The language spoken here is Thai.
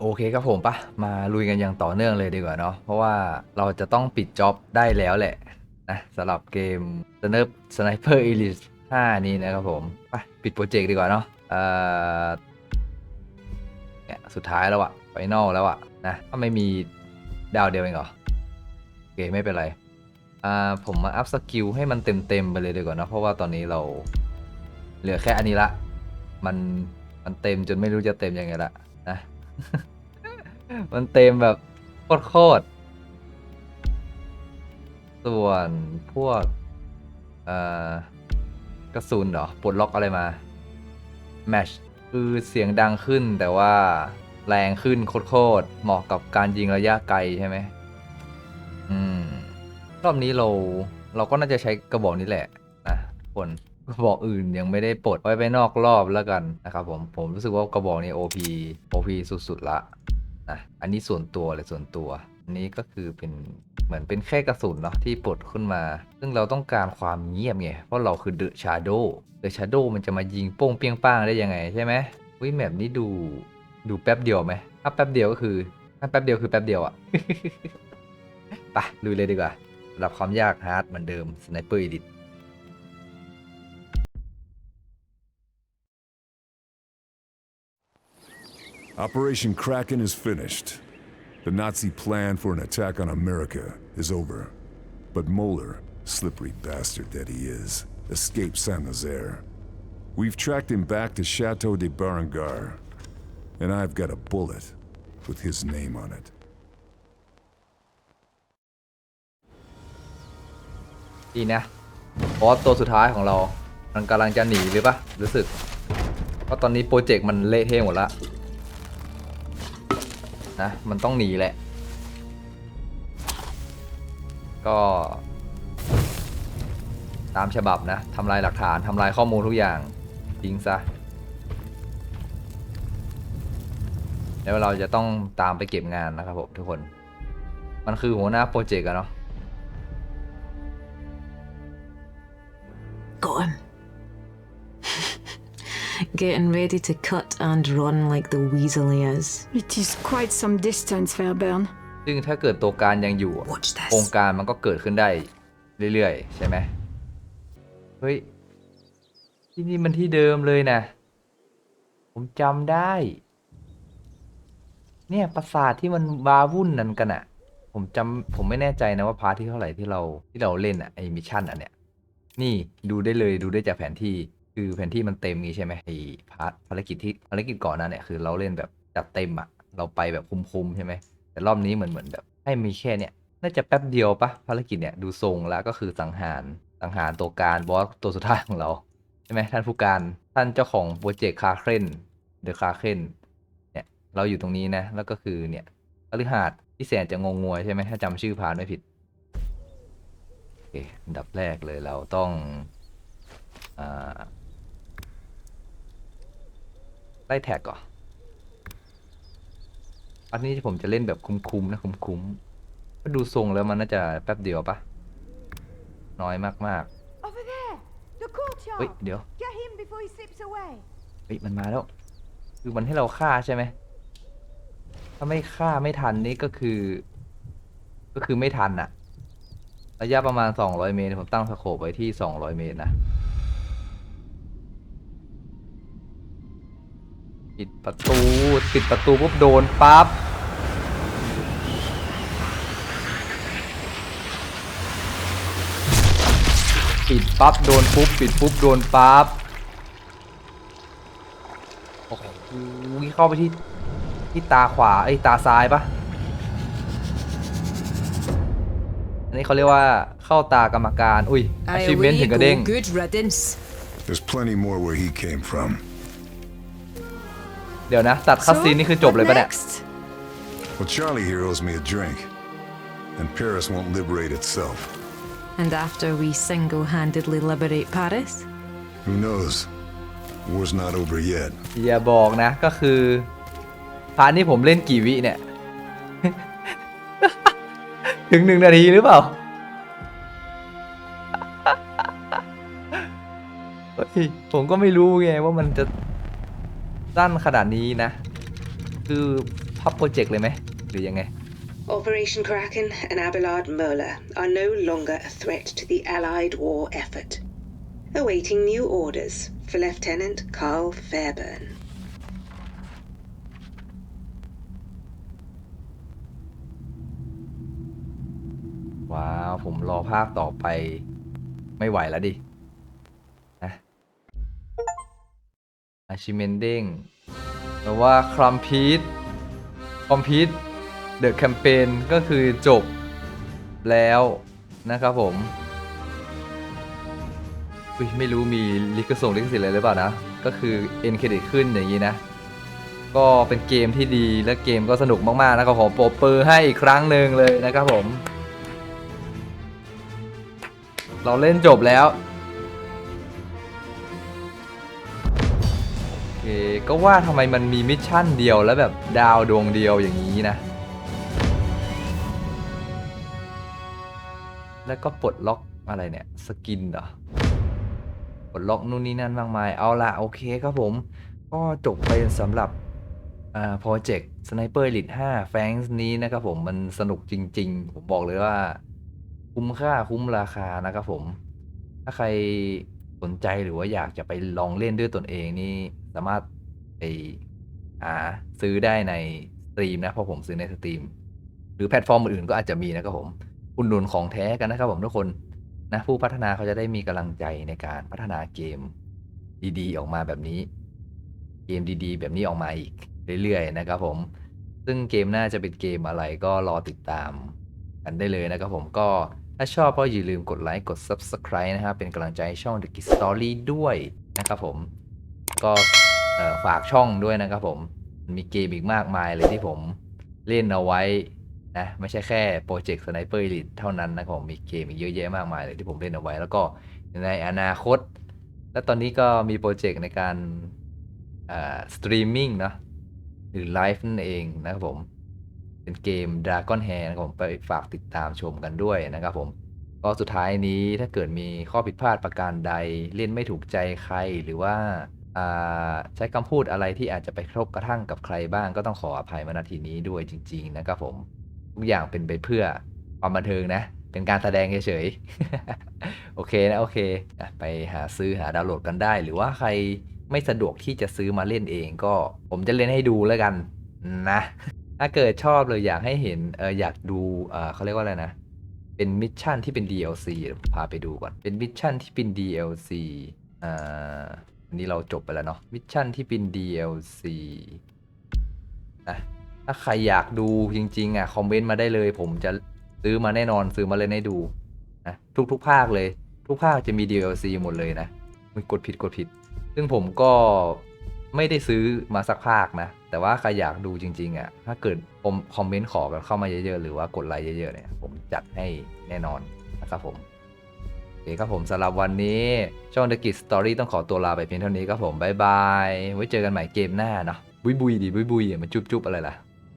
โอเคครับผมปะมาลุยกันอย่างต่อเนื่องเลยดีกว่าเนาะเพราะว่าเราจะต้องปิดจ็อบได้แล้วแหละนะสำหรับเกม s n e r Sniper Elite 5 นี้นะครับผมไปปิดโปรเจกต์ดีกว่าเนาะเอ่อเนี่ยสุดท้ายแล้วอะไฟนอลแล้วอะนะถ้าไม่มีดาวเดียวเองเหรอโอเคไม่เป็นไรอ่าผมมาอัพสกิลให้มันเต็มๆไปเลยดีกว่าเนอะเพราะว่าตอนนี้เราเหลือแค่อันนี้ละ มันมันเต็มจนไม่รู้จะเต็มยังไงละ มันเต็มแบบโคตรส่วนพวกเอ่อกระสุนเหรอปลดล็อกอะไรมาแมชคือเสียงดังขึ้นแต่ว่าแรงขึ้นโคตรเหมาะกับการยิงระยะไกลใช่ไหมอืม รอบนี้เราเราก็น่าจะใช้กระบอกนี้แหละนะทุกคน กระบอกอื่นยังไม่ได้ปลดไว้ไปนอกรอบแล้วกันนะครับผมผมรู้สึกว่ากระบอกนี้ OP OP สุดๆละนะอันนี้ส่วนตัวเลยส่วนตัว อันนี้ก็คือเป็นเหมือนเป็นแค่กระสุนเนาะที่ปลดขึ้นมา ซึ่งเราต้องการความเงียบไงเพราะเราคือเดอะชาโดเดอะชาโดมันจะมายิงโป้งเปียงป้างได้ยังไงใช่ไหมวิแมปนี้ดูดูแป๊บเดียวไหมถ้าแป๊บเดียวก็คือถ้าแป๊บเดียวคือแป๊บเดียวอะไปลุยเลยดีกว่าระดับความยากฮาร์ดเหมือนเดิมสไนเปอร์อีดิท Operation Kraken is finished. The Nazi plan for an attack on America is over. But Moeller, slippery bastard that he is, escaped Saint Nazaire. We've tracked him back to Chateau de Berengar, and I've got a bullet with his name on it. ดีนะบอสตัวสุดท้ายของเรา มันกำลังจะหนีหรือปะรู้สึก เพราะตอนนี้โปรเจกต์มันเละเทะหมดละ นะ มันต้องหนีแหละ ก็ ตามฉบับนะทำลายหลักฐานทำลายข้อมูลทุกอย่างทิ้งซะ แล้วเราจะต้องตามไปเก็บงานนะครับผมทุกคน มันคือหัวหน้าโปรเจกต์อะเนาะ Got him. Getting ready to cut and run like the weasel he is. It is quite some distance, Fairburn. ซึ่งถ้าเกิดตัวการยังอยู่อะ Watch โครง this. การมันก็เกิดขึ้นได้เรื่อยๆ ใช่ไหมเฮ้ย ที่นี่มันที่เดิมเลยนะ ผมจำได้ เนี่ยปราสาทที่มันบาวุ่นนั่นกันอะผมจำผมไม่แน่ใจนะว่าพาร์ทที่เท่าไหร่ที่เราที่เราเล่นอะไอมิชชั่นอันเนี้ย นี่ดูได้เลยดูได้จากแผนที่ คือแผนที่มันเต็มงี้ใช่ไหมไอพาร์ทภารกิจที่ภารกิจก่อนหนั้นเนี่ยคือเราเล่นแบบจัดเต็มอะเราไปแบบคุมๆใช่ไหมแต่รอบนี้เหมือนเหมือนแบบให้มีแค่เนี่ยน่าจะแป๊บเดียวปะภารกิจเนี่ยดูทรงแล้วก็คือสังหารสังหารตัวการบอสตัวสุดท้ายของเราใช่ไหมท่านผู้การท่านเจ้าของโปรเจกต์คาเคนเดอะคาเคนเนี่ยเราอยู่ตรงนี้นะ แล้วก็คือเนี่ยอริหาดที่แสนจะงงงวยใช่ไหมถ้าจำชื่อพานไม่ผิดโอเคอันดับแรกเลยเราต้องอ่า ไล่แท็กก่อนอันนี้ผมจะเล่นแบบคุ้มๆนะคุ้มๆก็ดูทรงแล้วมันน่าจะแป๊บเดียวปะน้อยมาก Over there! The ๆเฮ้ย courtyard! เดี๋ยว Get him before he slips away! เฮ้ยมันมาแล้วคือมันให้เราฆ่าใช่ไหมถ้าไม่ฆ่าไม่ทันนี่ก็คือ ก็คือไม่ทันอะระยะประมาณ 200 เมตรผมตั้งสโคปไว้ที่ 200 เมตรนะ ปิดประตูปิดประตูปุ๊บโดนปั๊บปิดปั๊บโดนปุ๊บปิดปุ๊บโดนปั๊บโอ้โหเข้าไปที่ที่ตาขวาไอ้ยตาซ้ายปะอันนี้เขาเรียกว่าเข้าตากรรมการ อุ้ย achievement ถึงกระเด้ง Good riddance. There's plenty more where he came from. เดี๋ยวนะ ตัดคัสซีนนี่คือจบเลยปะเนี่ย next? Well, Charlie here owes me a drink, and Paris won't liberate itself. And after we single handedly liberate Paris? Who knows? War's not over yet. อย่าบอกนะ ก็คือพาร์ทนี้ผมเล่นกี่วิเนี่ย ถึงหนึ่งนาทีหรือเปล่า เฮ้ยผมก็ไม่รู้ไงว่ามันจะ สั้นขนาดนี้นะ คือพับโปรเจกต์เลยไหม หรือยังไง Operation Kraken and Abelard Moeller are no longer a threat to the Allied war effort. Awaiting new orders for Lieutenant Carl Fairburn. ว้าว ผมรอภาคต่อไปไม่ไหวแล้วดิ อาชิเมนเด้งแปลว่าคลัมพีทคอมพีทเดอะแคมเปญก็คือจบแล้วนะครับผมอุ๊ยไม่รู้มีลิขส่งลิขสิทธิ์อะไรหรือเปล่านะ ก็คือเอ็นเครดิตขึ้นอย่างนี้นะ ก็เป็นเกมที่ดีและเกมก็สนุกมากๆนะครับผมโปรบเปอร์ให้อีกครั้งหนึ่งเลยนะครับผม เราเล่นจบแล้ว ก็ว่าทำไมมันมีมิชชั่นเดียวแล้วแบบดาวดวงเดียวอย่างนี้นะ แล้วก็ปลดล็อกอะไรเนี่ย สกินเหรอ ปลดล็อกนู่นนี่นั่นมากมาย เอาละโอเคครับผม ก็จบไปสำหรับอ่าโปรเจกต์สไนเปอร์ลิท5แฟงส์นี้นะครับผมมันสนุกจริง ๆ ผมบอกเลยว่า คุ้มค่าคุ้มราคานะครับผม ถ้าใครสนใจหรือว่าอยากจะไปลองเล่นด้วยตนเองนี่ สามารถไปหาซื้อได้ในสตรีมนะเพราะผมซื้อในสตรีม หรือแพลตฟอร์มอื่นๆก็อาจจะมีนะครับผมอุดหนุนของแท้กันนะครับผมทุกคนนะผู้พัฒนาเขาจะได้มีกำลังใจในการพัฒนาเกมดีๆ ออกมาแบบนี้ เกมดีๆ แบบนี้ออกมาอีกเรื่อยๆนะครับผมซึ่งเกมน่าจะเป็นเกมอะไรก็รอติดตามกันได้เลยนะครับผมก็ถ้าชอบก็อย่าลืมกดไลค์กด Subscribe นะครับเป็นกำลังใจให้ช่อง The Kid Story ด้วยนะครับผม ก็ฝากช่องด้วยนะครับผมมีเกมอีกมากมายเลยที่ผมเล่นเอาไว้นะไม่ใช่แค่โปรเจกต์ Sniper Elite เท่านั้นนะครับผมมีเกมอีกเยอะแยะมากมายเลยที่ผมเล่นเอาไว้ แล้วก็ในอนาคต และตอนนี้ก็มีโปรเจกต์ในการสตรีมมิ่งเนาะหรือไลฟ์นั่นเองนะครับผม เป็นเกม Dragon Hair นะครับผมไปฝากติดตามชมกันด้วยนะครับผมก็สุดท้ายนี้ถ้าเกิดมีข้อผิดพลาดประการใดเล่นไม่ถูกใจใครหรือว่า ใช้คำพูดอะไรที่อาจจะไปกรบกระทั่งกับใครบ้าง ก็ต้องขออภัยมาณทีนี้ด้วยจริง ๆ นะครับผมทุกอย่างเป็นไปเพื่อความบันเทิงนะ เป็นการแสดงเฉยๆ โอเคนะ โอเค ไปหาซื้อหาดาวน์โหลดกันได้ หรือว่าใครไม่สะดวกที่จะซื้อมาเล่นเองก็ ผมจะเล่นให้ดูแล้วกันนะ ถ้าเกิดชอบเลยอยากให้เห็นเอออยากดูเออเขาเรียกว่าอะไรนะ เป็นมิชชั่นที่เป็น DLC เดี๋ยวผมพาไปดูก่อน เป็นมิชชั่นที่เป็น DLC อ่าันนี้เราจบไปแล้วเนาะมิชชั่นที่เป็น DLC นะถ้าใครอยากดูจริง ๆ อะ คอมเมนต์มาได้เลย ผมจะซื้อมาแน่นอนซื้อมาเล่นให้ดูนะทุกๆภาคเลย ทุกภาคจะมี DLC หมดเลยนะมันกดผิดกดผิด ซึ่งผมก็ไม่ได้ซื้อมาสักภาคนะ แต่ว่าใครอยากดูจริง ๆอะถ้าเกิดผมคอมเมนต์ขอกันเข้ามาเยอะๆ หรือว่ากดไลค์เยอะๆเนี่ยผมจัดให้แน่นอนนะครับผม เคครับผมสำหรับวันนี้ ช่อง The Kid Story ต้องขอตัวลาไปเพียงเท่านี้ครับผมบายบายไว้เจอกันใหม่เกมหน้าเนาะบุยบุยดิบุยบุยมันจุ๊บจุ๊บอะไรล่ะ